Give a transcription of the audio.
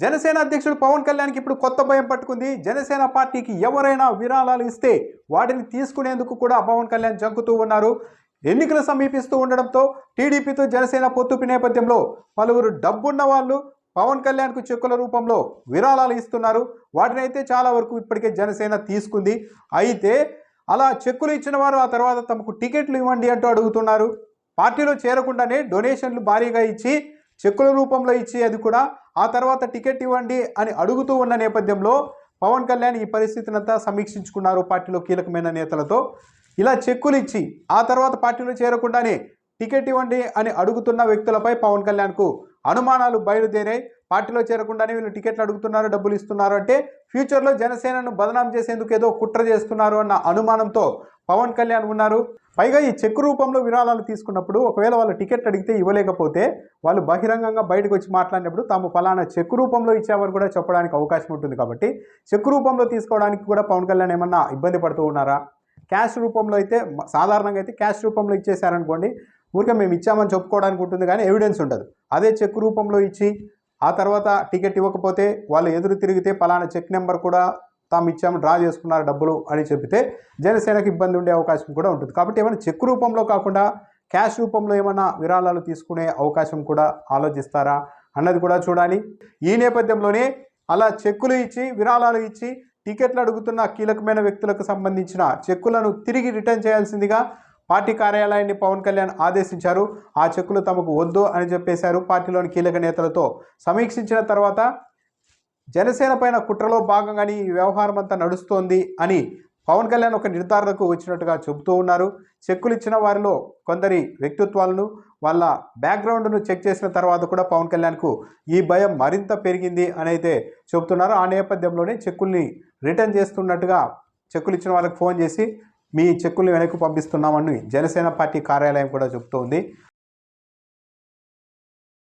జనసేన అధ్యక్షుడు పవన్ కళ్యాణ్కి ఇప్పుడు కొత్త భయం పట్టుకుంది. జనసేన పార్టీకి ఎవరైనా విరాళాలు ఇస్తే వాటిని తీసుకునేందుకు కూడా పవన్ కళ్యాణ్ జంకుతూ ఉన్నారు. ఎన్నికలు సమీపిస్తూ ఉండడంతో టీడీపీతో జనసేన పొత్తుపి నేపథ్యంలో పలువురు డబ్బున్న వాళ్ళు పవన్ కళ్యాణ్కు చెక్కుల రూపంలో విరాళాలు ఇస్తున్నారు. వాటిని అయితే చాలా వరకు ఇప్పటికే జనసేన తీసుకుంది. అయితే అలా చెక్కులు ఇచ్చిన వారు ఆ తర్వాత తమకు టికెట్లు ఇవ్వండి అంటూ అడుగుతున్నారు. పార్టీలో చేరకుండానే డొనేషన్లు భారీగా ఇచ్చి చెక్కుల రూపంలో ఇచ్చి అది కూడా ఆ తర్వాత టికెట్ ఇవ్వండి అని అడుగుతూ ఉన్న నేపథ్యంలో పవన్ కళ్యాణ్ ఈ పరిస్థితినంతా సమీక్షించుకున్నారు పార్టీలో కీలకమైన నేతలతో. ఇలా చెక్కులు ఇచ్చి ఆ తర్వాత పార్టీలో చేరకుండానే టికెట్ ఇవ్వండి అని అడుగుతున్న వ్యక్తులపై పవన్ కళ్యాణ్కు అనుమానాలు బయలుదేరాయి. పార్టీలో చేరకుండానే వీళ్ళు టికెట్లు అడుగుతున్నారు డబ్బులు ఇస్తున్నారు అంటే ఫ్యూచర్లో జనసేనను బదనాం చేసేందుకు ఏదో కుట్ర చేస్తున్నారు అన్న అనుమానంతో పవన్ కళ్యాణ్ ఉన్నారు. పైగా ఈ చెక్ రూపంలో విరాళాలు తీసుకున్నప్పుడు ఒకవేళ వాళ్ళు టికెట్ అడిగితే ఇవ్వలేకపోతే వాళ్ళు బహిరంగంగా బయటకు వచ్చి మాట్లాడినప్పుడు తాము ఫలానా చెక్ రూపంలో ఇచ్చామని కూడా చెప్పడానికి అవకాశం ఉంటుంది కాబట్టి చెక్ రూపంలో తీసుకోవడానికి కూడా పవన్ కళ్యాణ్ ఏమన్నా ఇబ్బంది పడుతూ ఉన్నారా? క్యాష్ రూపంలో అయితే సాధారణంగా అయితే క్యాష్ రూపంలో ఇచ్చేసారనుకోండి ఊరికే మేము ఇచ్చామని చెప్పుకోవడానికి ఉంటుంది కానీ ఎవిడెన్స్ ఉండదు. అదే చెక్ రూపంలో ఇచ్చి ఆ తర్వాత టికెట్ ఇవ్వకపోతే వాళ్ళు ఎదురు తిరిగితే పలానా చెక్ నెంబర్ కూడా తాము ఇచ్చాము డ్రా చేసుకున్నారు డబ్బులు అని చెబితే జనసేనకు ఇబ్బంది ఉండే అవకాశం కూడా ఉంటుంది. కాబట్టి ఏమైనా చెక్ రూపంలో కాకుండా క్యాష్ రూపంలో ఏమైనా విరాళాలు తీసుకునే అవకాశం కూడా ఆలోచిస్తారా అన్నది కూడా చూడాలి. ఈ నేపథ్యంలోనే అలా చెక్కులు ఇచ్చి విరాళాలు ఇచ్చి టికెట్లు అడుగుతున్న కీలకమైన వ్యక్తులకు సంబంధించిన చెక్కులను తిరిగి రిటర్న్ చేయాల్సిందిగా పార్టీ కార్యాలయాన్ని పవన్ కళ్యాణ్ ఆదేశించారు. ఆ చెక్కులు తమకు వద్దు అని చెప్పేశారు. పార్టీలోని కీలక నేతలతో సమీక్షించిన తర్వాత జనసేన పైన కుట్రలో భాగంగానే ఈ వ్యవహారం అంతా నడుస్తోంది అని పవన్ కళ్యాణ్ ఒక నిర్ధారణకు వచ్చినట్టుగా చెబుతూ ఉన్నారు. చెక్కులు ఇచ్చిన వారిలో కొందరి వ్యక్తిత్వాలను వాళ్ళ బ్యాక్గ్రౌండ్ను చెక్ చేసిన తర్వాత కూడా పవన్ కళ్యాణ్కు ఈ భయం మరింత పెరిగింది అని అయితే చెబుతున్నారు. ఆ నేపథ్యంలోనే చెక్కుల్ని రిటర్న్ చేస్తున్నట్టుగా చెక్కులు ఇచ్చిన వాళ్ళకి ఫోన్ చేసి మీ చెక్కుల్ని వెనక్కి పంపిస్తున్నామని జనసేన పార్టీ కార్యాలయం కూడా చెబుతోంది.